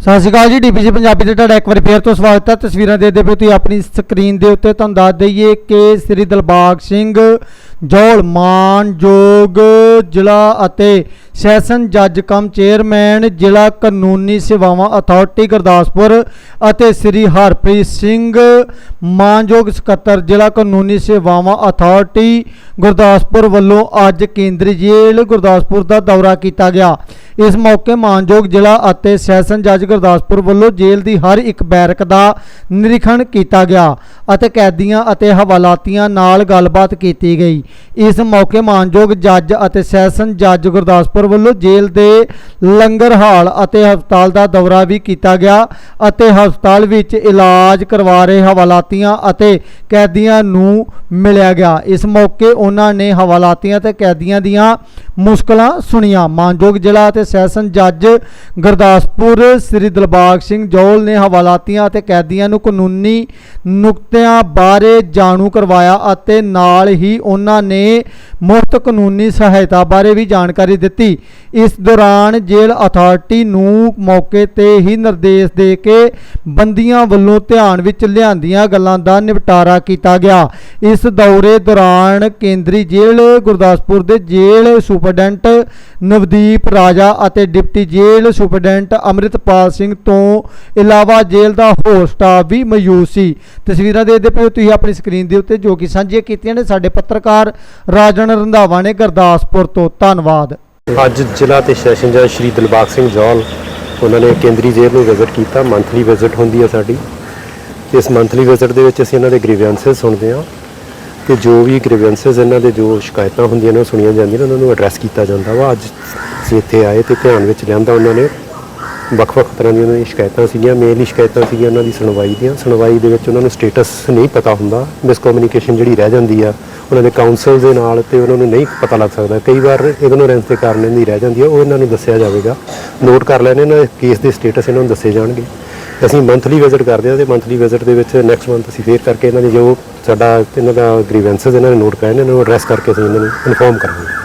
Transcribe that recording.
ਸਤਿ ਸ਼੍ਰੀ ਅਕਾਲ ਜੀ ਡੀਪੀਜੀ ਪੰਜਾਬੀ ਤੇ ਤੁਹਾਡਾ ਇੱਕ ਵਾਰੀ ਫੇਰ ਤੋਂ ਸਵਾਗਤ ਹੈ। ਤਸਵੀਰਾਂ ਦੇਖਦੇ ਪਏ ਤੁਸੀਂ ਆਪਣੀ ਸਕਰੀਨ ਦੇ ਉੱਤੇ ਤੁਹਾਨੂੰ ਦੱਸ ਦਈਏ ਕਿ ਸ੍ਰੀ ਦਿਲਬਾਗ ਸਿੰਘ ਜੋਲ ਮਾਨਯੋਗ ਜ਼ਿਲ੍ਹਾ ਅਤੇ ਸੈਸ਼ਨ ਜੱਜ ਕਮ ਚੇਅਰਮੈਨ ਜ਼ਿਲ੍ਹਾ ਕਾਨੂੰਨੀ ਸੇਵਾਵਾਂ ਅਥਾਰਟੀ ਗੁਰਦਾਸਪੁਰ ਅਤੇ ਸ੍ਰੀ ਹਰਪ੍ਰੀਤ ਸਿੰਘ ਮਾਨਯੋਗ ਸਕੱਤਰ ਜ਼ਿਲ੍ਹਾ ਕਾਨੂੰਨੀ ਸੇਵਾਵਾਂ ਅਥਾਰਟੀ ਗੁਰਦਾਸਪੁਰ ਵੱਲੋਂ ਅੱਜ ਕੇਂਦਰੀ ਜੇਲ੍ਹ ਗੁਰਦਾਸਪੁਰ ਦਾ ਦੌਰਾ ਕੀਤਾ ਗਿਆ। ਇਸ ਮੌਕੇ ਮਾਨਯੋਗ ਜ਼ਿਲ੍ਹਾ ਅਤੇ ਸੈਸ਼ਨ ਜੱਜ ਗੁਰਦਾਸਪੁਰ ਵੱਲੋਂ ਜੇਲ੍ਹ ਦੀ ਹਰ ਇੱਕ ਬੈਰਕ ਦਾ ਨਿਰੀਖਣ ਕੀਤਾ ਗਿਆ ਅਤੇ ਕੈਦੀਆਂ ਅਤੇ ਹਵਾਲਾਤੀਆਂ ਨਾਲ ਗੱਲਬਾਤ ਕੀਤੀ ਗਈ। ਇਸ ਮੌਕੇ ਮਾਨਯੋਗ ਜੱਜ ਅਤੇ ਸੈਸ਼ਨ ਜੱਜ ਗੁਰਦਾਸਪੁਰ ਵੱਲੋਂ ਜੇਲ੍ਹ ਦੇ ਲੰਗਰ ਹਾਲ ਅਤੇ ਹਸਪਤਾਲ ਦਾ ਦੌਰਾ ਵੀ ਕੀਤਾ ਗਿਆ ਅਤੇ ਹਸਪਤਾਲ ਵਿੱਚ ਇਲਾਜ ਕਰਵਾ ਰਹੇ ਹਵਾਲਾਤੀਆਂ ਅਤੇ ਕੈਦੀਆਂ ਨੂੰ ਮਿਲਿਆ ਗਿਆ। ਇਸ ਮੌਕੇ ਉਹਨਾਂ ਨੇ ਹਵਾਲਾਤੀਆਂ ਤੇ ਕੈਦੀਆਂ ਦੀਆਂ ਮੁਸ਼ਕਲਾਂ ਸੁਣੀਆਂ। ਮਾਨਯੋਗ ਜ਼ਿਲ੍ਹਾ ਅਤੇ ਸੈਸ਼ਨ ਜੱਜ ਗੁਰਦਾਸਪੁਰ ਸ੍ਰੀ ਦਿਲਬਾਗ ਸਿੰਘ ਜੌਲ ਨੇ ਹਵਾਲਾਤੀਆਂ ਅਤੇ ਕੈਦੀਆਂ ਨੂੰ ਕਾਨੂੰਨੀ ਨੁਕਤਿਆਂ ਬਾਰੇ ਜਾਣੂ ਕਰਵਾਇਆ ਅਤੇ ਨਾਲ ਹੀ ਉਹਨਾਂ ਨੇ ਮੁਫਤ ਕਾਨੂੰਨੀ ਸਹਾਇਤਾ ਬਾਰੇ ਵੀ ਜਾਣਕਾਰੀ ਦਿੱਤੀ। ਇਸ ਦੌਰਾਨ ਜੇਲ੍ਹ ਅਥਾਰਟੀ ਨੂੰ ਮੌਕੇ ਤੇ ਹੀ ਨਿਰਦੇਸ਼ ਦੇ ਕੇ ਬੰਦੀਆਂ ਵੱਲੋਂ ਧਿਆਨ ਵਿੱਚ ਲਿਆਂਦੀਆਂ ਗੱਲਾਂ ਦਾ ਨਿਪਟਾਰਾ ਕੀਤਾ ਗਿਆ। ਇਸ ਦੌਰੇ ਦੌਰਾਨ ਕੇਂਦਰੀ ਜੇਲ੍ਹ ਗੁਰਦਾਸਪੁਰ ਦੇ ਜੇਲ੍ਹ ਸੁਪਰਡੈਂਟ ਨਵਦੀਪ ਰਾਜਾ ਅਤੇ deputy jail superintendent Amritpal Singh ਤੋਂ ਇਲਾਵਾ ਜੇਲ੍ਹ ਦਾ ਹੋਰ ਸਟਾਫ ਵੀ ਮੌਜੂਦ ਸੀ। ਤਸਵੀਰਾਂ ਦੇਖਦੇ ਪਏ ਹੋ ਤੁਸੀਂ ਆਪਣੀ ਸਕਰੀਨ ਦੇ ਉੱਤੇ ਜੋ ਕਿ ਸਾਂਝੀਆਂ ਕੀਤੀਆਂ ਨੇ, ਸਾਡੇ ਪੱਤਰਕਾਰ ਰਾਜਨ ਰੰਧਾਵਾ ਨੇ ਗੁਰਦਾਸਪੁਰ ਤੋਂ ਧੰਨਵਾਦ। ਅੱਜ ਜ਼ਿਲ੍ਹਾ ਤੇ ਸੈਸ਼ਨ ਜੱਜ ਸ਼੍ਰੀ ਦਿਲਬਾਗ ਸਿੰਘ ਜੌਲ ਉਹਨਾਂ ਨੇ ਕੇਂਦਰੀ ਜੇਲ੍ਹ ਨੂੰ ਵਿਜ਼ਿਟ ਕੀਤਾ। ਮੰਥਲੀ ਵਿਜ਼ਿਟ ਹੁੰਦੀ ਹੈ ਸਾਡੀ। ਇਸ ਮੰਥਲੀ ਵਿਜ਼ਿਟ ਦੇ ਵਿੱਚ ਅਸੀਂ ਇਹਨਾਂ ਦੇ ਗ੍ਰੀਵੈਂਸਸ ਸੁਣਦੇ ਹਾਂ ਤੇ ਜੋ ਵੀ ਗ੍ਰੀਵੈਂਸਸ ਇਹਨਾਂ ਦੇ ਜੋ ਸ਼ਿਕਾਇਤਾਂ ਹੁੰਦੀਆਂ ਨੇ ਉਹ ਸੁਣੀਆਂ ਜਾਂਦੀਆਂ ਨੇ, ਉਹਨਾਂ ਨੂੰ ਐਡਰੈਸ ਕੀਤਾ ਜਾਂਦਾ ਵਾ। ਅੱਜ ਅਸੀਂ ਇੱਥੇ ਆਏ ਤੇ ਧਿਆਨ ਵਿੱਚ ਲਿਆਂਦਾ ਉਹਨਾਂ ਨੇ। ਵੱਖ-ਵੱਖ ਤਰ੍ਹਾਂ ਦੀਆਂ ਉਹਨਾਂ ਦੀਆਂ ਸ਼ਿਕਾਇਤਾਂ ਸੀਗੀਆਂ ਮੇਨਲੀ ਸ਼ਿਕਾਇਤਾਂ ਸੀਗੀਆਂ ਉਹਨਾਂ ਦੀ ਸੁਣਵਾਈ ਦੀਆਂ। ਸੁਣਵਾਈ ਦੇ ਵਿੱਚ ਉਹਨਾਂ ਨੂੰ ਸਟੇਟਸ ਨਹੀਂ ਪਤਾ ਹੁੰਦਾ। ਮਿਸਕਮਿਊਨੀਕੇਸ਼ਨ ਜਿਹੜੀ ਰਹਿ ਜਾਂਦੀ ਆ ਉਹਨਾਂ ਦੇ ਕਾਉਂਸਲ ਦੇ ਨਾਲ ਤੇ ਉਹਨਾਂ ਨੂੰ ਨਹੀਂ ਪਤਾ ਲੱਗ ਸਕਦਾ। ਕਈ ਵਾਰ ਇਗਨੋਰੈਂਸ ਦੇ ਕਾਰਨ ਇਹਦੀ ਰਹਿ ਜਾਂਦੀ ਹੈ, ਉਹ ਇਹਨਾਂ ਨੂੰ ਦੱਸਿਆ ਜਾਵੇਗਾ। ਨੋਟ ਕਰ ਲੈਣੇ ਇਹਨਾਂ ਦੇ ਕੇਸ ਦੇ ਸਟੇਟਸ ਇਹਨਾਂ ਨੂੰ ਦੱਸੇ ਜਾਣਗੇ। ਅਸੀਂ ਮੰਥਲੀ ਵਿਜ਼ਿਟ ਕਰਦੇ ਹਾਂ ਤੇ ਮੰਥਲੀ ਵਿਜ਼ਿਟ ਦੇ ਵਿੱਚ ਨੈਕਸਟ ਮੰਥ ਅਸੀਂ ਫੇਰ ਕਰਕੇ ਇਹਨਾਂ ਦੀ ਜੋ ਸਾਡਾ ਇਹਨਾਂ ਦਾ ਗ੍ਰੀਵੈਂਸਸ ਇਹਨਾਂ ਨੇ ਨੋਟ ਕਰਾਏ ਨੇ, ਇਹਨਾਂ ਨੂੰ ਐਡਰੈਸ ਕਰਕੇ ਅਸੀਂ ਇਹਨਾਂ ਨੂੰ ਇਨਫੋਰਮ ਕਰਾਂਗੇ।